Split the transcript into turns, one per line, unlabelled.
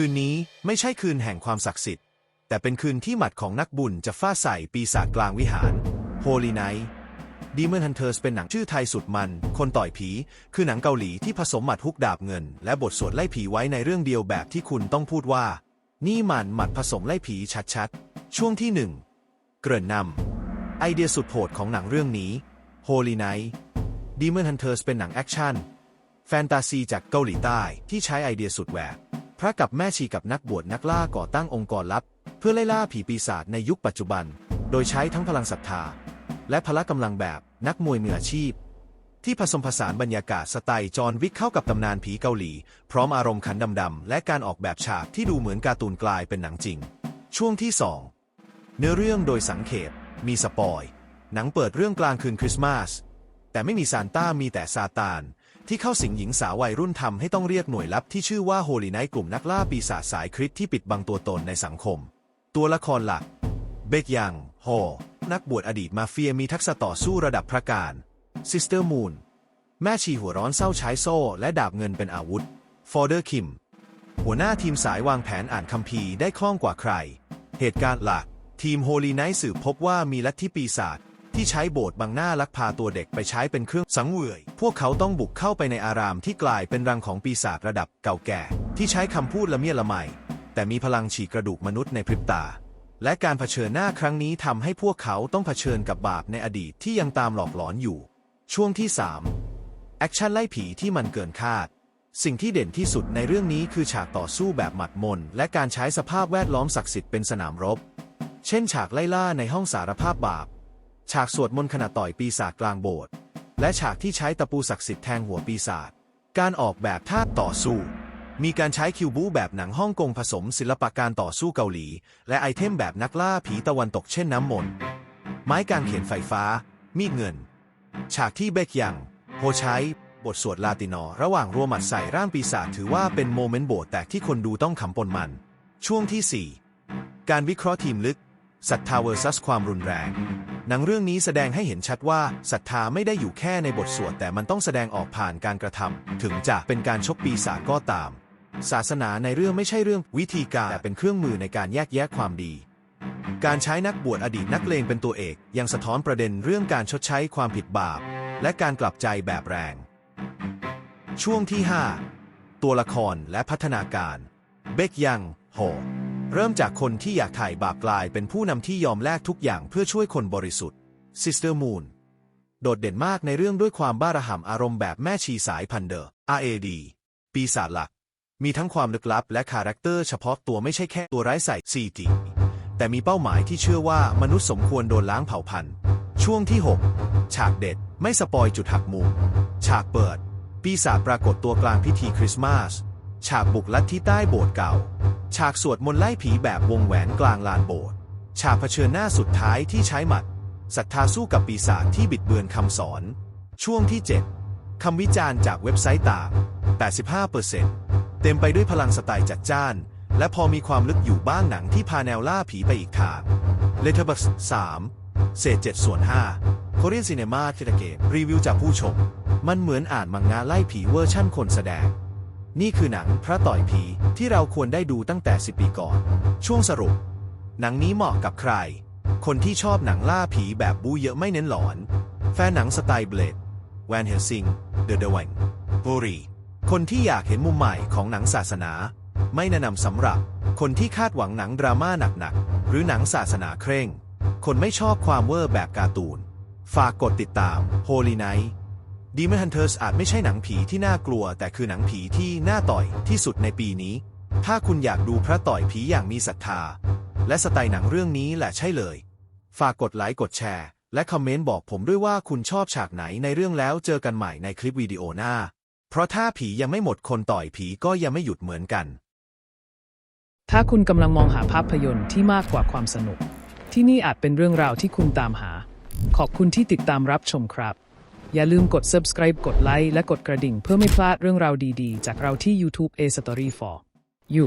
คืนนี้ไม่ใช่คืนแห่งความศักดิ์สิทธิ์ แต่เป็นคืนที่หมัดของนักบุญจะฟาดใส่ปีศาจกลางวิหาร Holy Night Demon Hunters เป็นหนังชื่อไทยสุดมัน คนต่อยผี คือหนังเกาหลีที่ผสมหมัดฮุกดาบเงิน และบทสวดไล่ผีไว้ในเรื่องเดียวแบบที่คุณต้องพูดว่า นี่มันหมัดผสมไล่ผีชัดๆ ช่วงที่หนึ่งเกริ่นนำไอเดียสุดโหดของหนังเรื่องนี้ Holy Night Demon Hunters เป็นหนังแอคชั่นแฟนตาซีจากเกาหลีใต้ที่ใช้ไอเดียสุดแหวก พระกับแม่ชีกับนักบวชนักล่าก่อตั้งองค์กรลับ เพื่อไล่ล่าผีปีศาจในยุคปัจจุบัน โดยใช้ทั้งพลังศรัทธา และพละกำลังแบบนักมวยมืออาชีพ ที่ผสมผสานบรรยากาศสไตล์จอห์นวิกเข้ากับตำนานผีเกาหลี พร้อมอารมณ์ขันดำๆและการออกแบบฉากที่ดูเหมือนการ์ตูนกลายเป็นหนังจริง ช่วงที่ 2 เนื้อเรื่องโดยสังเขปมีสปอย หนังเปิดเรื่องกลางคืนคริสต์มาสแต่ไม่มีซานต้ามีแต่ซาตาน ที่เข้าสิงหญิงสาววัยรุ่นทำให้ต้องเรียกหน่วยลับที่ชื่อว่าโฮลีไนท์กลุ่มนักล่าปีศาจสายคริสที่ปิดบังตัวตนในสังคม ตัวละครหลัก เบกยังโฮนักบวชอดีตมาเฟียมีทักษะต่อสู้ระดับพระการซิสเตอร์มูนแม่ชีหัวร้อนเศร้าใช้โซ่ และดาบเงินเป็นอาวุธ ฟอร์เดอร์คิม หัวหน้าทีมสายวางแผนอ่านคัมภีร์ได้คล่องกว่าใคร เหตุการณ์หลัก ทีมโฮลีไนท์สืบพบว่ามีลัทธิปีศาจ ที่ใช้โบสถ์บังหน้าลักพาตัวเด็กไปใช้เป็นเครื่องสังเวย พวกเขาต้องบุกเข้าไปในอารามที่กลายเป็นรังของปีศาจระดับเก่าแก่ ที่ใช้คำพูดละเมียดละไมแต่มีพลังฉีกกระดูกมนุษย์ในพริบตา และการเผชิญหน้าครั้งนี้ทำให้พวกเขาต้องเผชิญกับบาปในอดีตที่ยังตามหลอกหลอนอยู่ ช่วงที่3แอคชั่นไล่ผีที่มันเกินคาดสิ่งที่เด่นที่สุดในเรื่องนี้คือฉากต่อสู้แบบหมัดมน และการใช้สภาพแวดล้อมศักดิ์สิทธิ์เป็นสนามรบ เช่นฉากไล่ล่าในห้องสารภาพบาป ฉากสวดมนต์ขณะต่อยปีศาจกลางโบสถ์และฉากที่ใช้ตะปูศักดิ์สิทธิ์แทงหัวปีศาจการออกแบบท่าต่อสู้ มีการใช้คิวบูแบบหนังฮ่องกงผสมศิลปะการต่อสู้เกาหลี และไอเทมแบบนักล่าผีตะวันตกเช่นน้ำมนต์ไม้กางเขนไฟฟ้า มีดเงิน ฉากที่เบกยังโฮใช้บทสวดลาตินอ ระหว่างรัวหมัดใส่ร่างปีศาจถือว่าเป็นโมเมนต์โบดแตกที่คนดูต้องขำปนมัน ช่วงที่ 4 การวิเคราะห์ทีมลึกศรัทธาเวอร์ซัสความรุนแรง หนังเรื่องนี้แสดงให้เห็นชัดว่าศรัทธาไม่ได้อยู่แค่ในบทสวดแต่มันต้องแสดงออกผ่านการกระทำถึงจะเป็นการชกปีศาจก็ตาม ศาสนาในเรื่องไม่ใช่เรื่องวิธีการแต่เป็นเครื่องมือในการแยกแยะความดี การใช้นักบวชอดีตนักเลงเป็นตัวเอก ยังสะท้อนประเด็นเรื่องการชดใช้ความผิดบาป และการกลับใจแบบแรง ช่วงที่ 5 ตัวละครและพัฒนาการ เบกยังโฮ เริ่มจากคนที่อยากถ่ายบาปกลายเป็นผู้นำที่ยอมแลกทุกอย่างเพื่อช่วยคนบริสุทธิ์ Sister Moon โดดเด่นมากในเรื่องด้วยความบ้าระห่ำอารมณ์แบบแม่ชีสายพันเดอร์ RAD ปีศาจหลัก มีทั้งความลึกลับและคาแรคเตอร์เฉพาะตัวไม่ใช่แค่ตัวร้ายใส่ CG แต่มีเป้าหมายที่เชื่อว่ามนุษย์สมควรโดนล้างเผ่าพันธุ์ ช่วงที่ 6 ฉากเด็ด ไม่สปอยจุดหักมุม ฉากเปิด ปีศาจปรากฏตัวกลางพิธีคริสต์มาส ฉากบุกลัดที่ใต้โบสถ์เก่า ฉากสวดมนต์ไล่ผีแบบวงแหวนกลางลานโบสถ์ ฉากเผชิญหน้าสุดท้ายที่ใช้หมัด ศรัทธาสู้กับปีศาจที่บิดเบือนคำสอน ช่วงที่ 7 คำวิจารณ์จากเว็บไซต์ต่าง 85%เต็มไปด้วยพลังสไตล์จัดจ้าน และพอมีความลึกอยู่บ้างหนังที่พาแนวล่าผีไปอีกทางเลเทอร์บัส3เศษ7ส่วน5 Korean Cinema คิตาเกมรีวิวจากผู้ชม มันเหมือนอ่านมังงะไล่ผีเวอร์ชั่นคนแสดง นี่คือหนังพระต่อยผีที่เราควรได้ดูตั้งแต่ 10 ปีก่อน ช่วงสรุป หนังนี้เหมาะกับใคร คนที่ชอบหนังล่าผีแบบบูเยอะไม่เน้นหลอน แฟนหนังสไตล์เบลดแวนเฮลซิงเดอะเดวังบุรีคนที่อยากเห็นมุมใหม่ของหนังศาสนา ไม่แนะนำสำหรับ คนที่คาดหวังหนังดราม่าหนักๆ หรือหนังศาสนาเคร่ง คนไม่ชอบความเวอร์แบบการ์ตูน ฝากกดติดตาม Holy Night Demon Hunters อาจไม่ใช่หนังผีที่น่ากลัว แต่คือหนังผีที่น่าต่อยที่สุดในปีนี้ ถ้าคุณอยากดูพระต่อยผีอย่างมีศรัทธา และสไตล์หนังเรื่องนี้แหละใช่เลย ฝากกดไลค์กดแชร์ และคอมเมนต์บอกผมด้วยว่าคุณชอบฉากไหนในเรื่องแล้วเจอกันใหม่ในคลิปวิดีโอหน้า เพราะถ้าผียังไม่หมดคนต่อยผีก็ยังไม่หยุดเหมือนกัน
ถ้าคุณกำลังมองหาภาพยนตร์ที่มากกว่าความสนุก ที่นี่อาจเป็นเรื่องราวที่คุณตามหา ขอบคุณที่ติดตามรับชมครับ อย่าลืมกด subscribe กดไลค์และกดกระดิ่งเพื่อไม่พลาดเรื่องราวดีๆ จากเราที่ YouTube A Story for You